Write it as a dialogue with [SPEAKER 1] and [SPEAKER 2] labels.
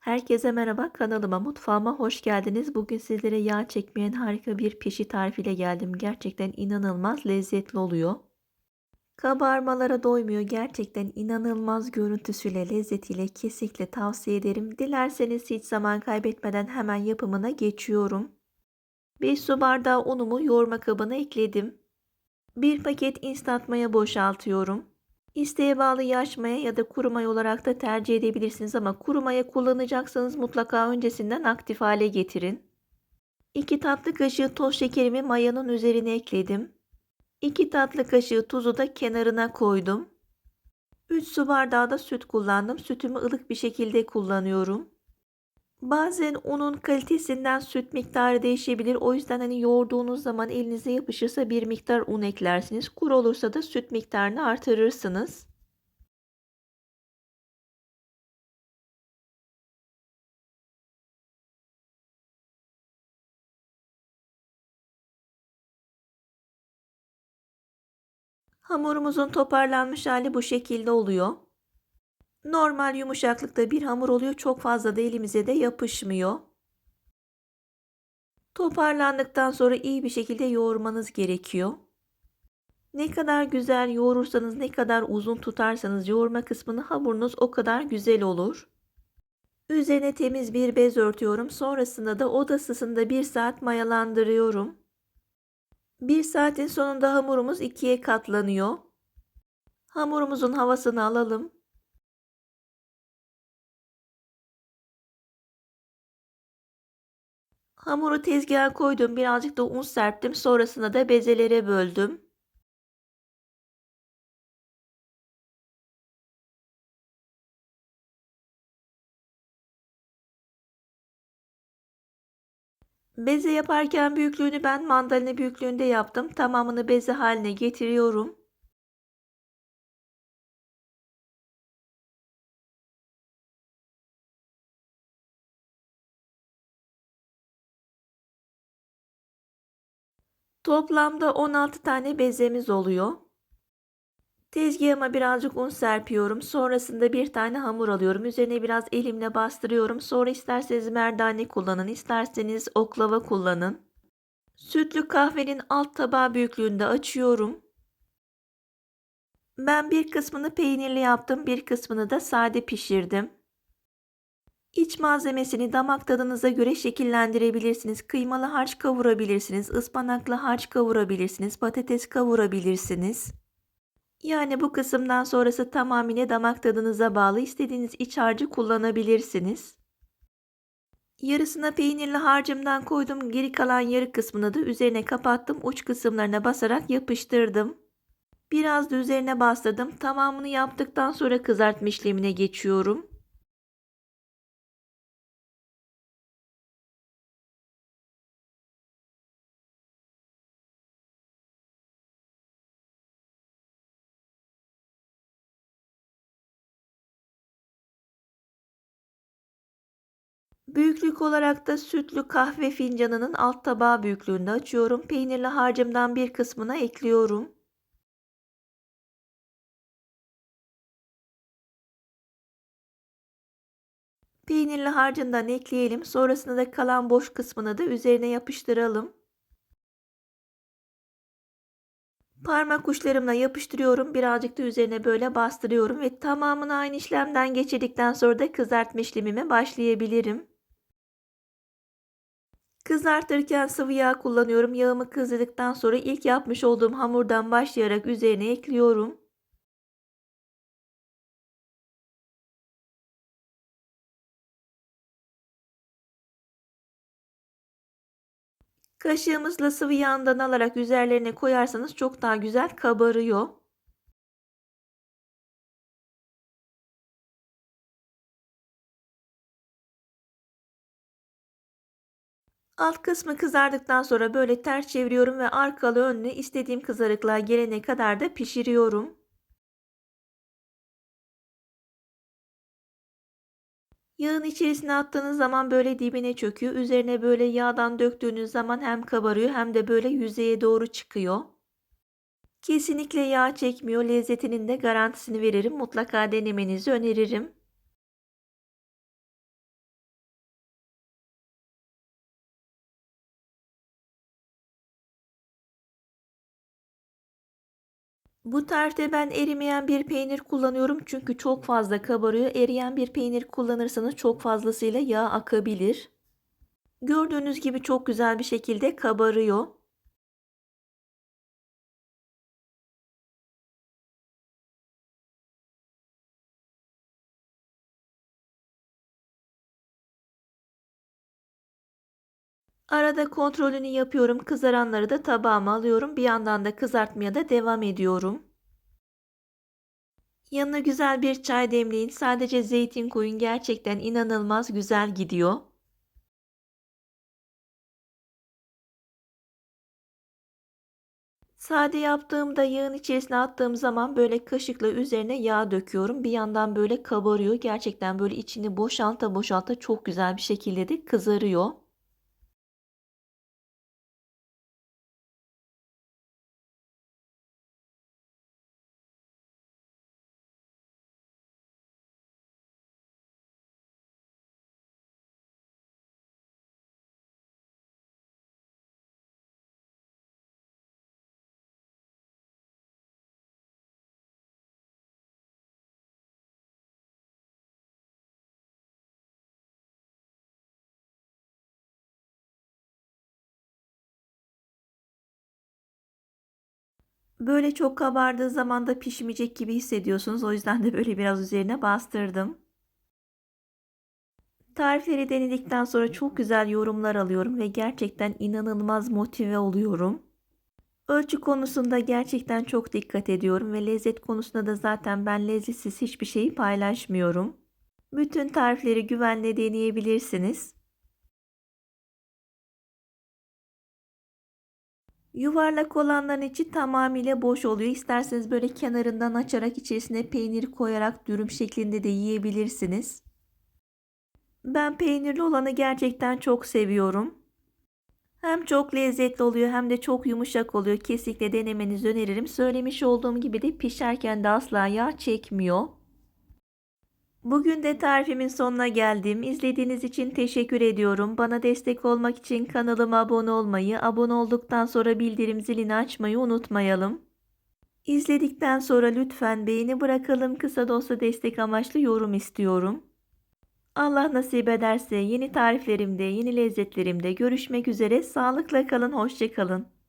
[SPEAKER 1] Herkese merhaba, kanalıma, mutfağıma hoş geldiniz. Bugün sizlere yağ çekmeyen harika bir pişi tarifiyle geldim. Gerçekten inanılmaz lezzetli oluyor. Kabarmalara doymuyor. Gerçekten inanılmaz görüntüsüyle, lezzetiyle kesinlikle tavsiye ederim. Dilerseniz hiç zaman kaybetmeden hemen yapımına geçiyorum. Bir su bardağı unumu yoğurma kabına ekledim. Bir paket instant maya boşaltıyorum. İsteğe bağlı yaş maya ya da kuru maya olarak da tercih edebilirsiniz ama kuru maya kullanacaksanız mutlaka öncesinden aktif hale getirin. 2 tatlı kaşığı toz şekerimi mayanın üzerine ekledim. 2 tatlı kaşığı tuzu da kenarına koydum. 3 su bardağı da süt kullandım. Sütümü ılık bir şekilde kullanıyorum. Bazen unun kalitesinden süt miktarı değişebilir. O yüzden hani yoğurduğunuz zaman elinize yapışırsa bir miktar un eklersiniz. Kuru olursa da süt miktarını artırırsınız. Hamurumuzun toparlanmış hali bu şekilde oluyor. Normal yumuşaklıkta bir hamur oluyor. Çok fazla da elimize de yapışmıyor. Toparlandıktan sonra iyi bir şekilde yoğurmanız gerekiyor. Ne kadar güzel yoğurursanız, ne kadar uzun tutarsanız yoğurma kısmını hamurunuz o kadar güzel olur. Üzerine temiz bir bez örtüyorum. Sonrasında da oda ısısında 1 saat mayalandırıyorum. 1 saatin sonunda hamurumuz ikiye katlanıyor. Hamurumuzun havasını alalım. Hamuru tezgaha koydum. Birazcık da un serptim. Sonrasında da bezelere böldüm. Beze yaparken büyüklüğünü ben mandalina büyüklüğünde yaptım. Tamamını beze haline getiriyorum. Toplamda 16 tane bezemiz oluyor. Tezgahıma birazcık un serpiyorum. Sonrasında bir tane hamur alıyorum. Üzerine biraz elimle bastırıyorum. Sonra isterseniz merdane kullanın, isterseniz oklava kullanın. Sütlü kahvenin alt tabağı büyüklüğünde açıyorum. Ben bir kısmını peynirli yaptım, bir kısmını da sade pişirdim. İç malzemesini damak tadınıza göre şekillendirebilirsiniz. Kıymalı harç kavurabilirsiniz, ıspanaklı harç kavurabilirsiniz, patates kavurabilirsiniz. Yani bu kısımdan sonrası tamamıyla damak tadınıza bağlı. İstediğiniz iç harcı kullanabilirsiniz. Yarısına peynirli harcımdan koydum. Geri kalan yarı kısmını da üzerine kapattım. Uç kısımlarına basarak yapıştırdım. Biraz da üzerine bastırdım. Tamamını yaptıktan sonra kızartma işlemine geçiyorum. Büyüklük olarak da sütlü kahve fincanının alt tabağı büyüklüğünde açıyorum. Peynirli harcımdan bir kısmına ekliyorum. Peynirli harcından ekleyelim. Sonrasında da kalan boş kısmını da üzerine yapıştıralım. Parmak uçlarımla yapıştırıyorum. Birazcık da üzerine böyle bastırıyorum ve tamamını aynı işlemden geçirdikten sonra da kızartma işlemime başlayabilirim. Kızartırken sıvı yağ kullanıyorum. Yağımı kızdırdıktan sonra ilk yapmış olduğum hamurdan başlayarak üzerine ekliyorum. Kaşığımızla sıvı yağından alarak üzerlerine koyarsanız çok daha güzel kabarıyor. Alt kısmı kızardıktan sonra böyle ters çeviriyorum ve arkalı önlü istediğim kızarıklığa gelene kadar da pişiriyorum. Yağın içerisine attığınız zaman böyle dibine çöküyor. Üzerine böyle yağdan döktüğünüz zaman hem kabarıyor hem de böyle yüzeye doğru çıkıyor. Kesinlikle yağ çekmiyor. Lezzetinin de garantisini veririm. Mutlaka denemenizi öneririm. Bu tarifte ben erimeyen bir peynir kullanıyorum çünkü çok fazla kabarıyor. Eriyen bir peynir kullanırsanız çok fazlasıyla yağ akabilir. Gördüğünüz gibi çok güzel bir şekilde kabarıyor. Arada kontrolünü yapıyorum. Kızaranları da tabağıma alıyorum. Bir yandan da kızartmaya da devam ediyorum. Yanına güzel bir çay demleyin. Sadece zeytin koyun. Gerçekten inanılmaz güzel gidiyor. Sade yaptığımda yağın içerisine attığım zaman böyle kaşıkla üzerine yağ döküyorum. Bir yandan böyle kabarıyor. Gerçekten böyle içini boşalta boşalta çok güzel bir şekilde de kızarıyor. Böyle çok kabardığı zaman da pişmeyecek gibi hissediyorsunuz. O yüzden de böyle biraz üzerine bastırdım. Tarifleri denedikten sonra çok güzel yorumlar alıyorum ve gerçekten inanılmaz motive oluyorum. Ölçü konusunda gerçekten çok dikkat ediyorum ve lezzet konusunda da zaten ben lezzetsiz hiçbir şeyi paylaşmıyorum. Bütün tarifleri güvenle deneyebilirsiniz. Yuvarlak olanların içi tamamıyla boş oluyor. İsterseniz böyle kenarından açarak içerisine peynir koyarak dürüm şeklinde de yiyebilirsiniz. Ben peynirli olanı gerçekten çok seviyorum. Hem çok lezzetli oluyor hem de çok yumuşak oluyor. Kesinlikle denemenizi öneririm. Söylemiş olduğum gibi de pişerken de asla yağ çekmiyor. Bugün de tarifimin sonuna geldim. İzlediğiniz için teşekkür ediyorum. Bana destek olmak için kanalıma abone olmayı, abone olduktan sonra bildirim zilini açmayı unutmayalım. İzledikten sonra lütfen beğeni bırakalım. Kısa da olsa destek amaçlı yorum istiyorum. Allah nasip ederse yeni tariflerimde, yeni lezzetlerimde görüşmek üzere. Sağlıkla kalın, hoşçakalın.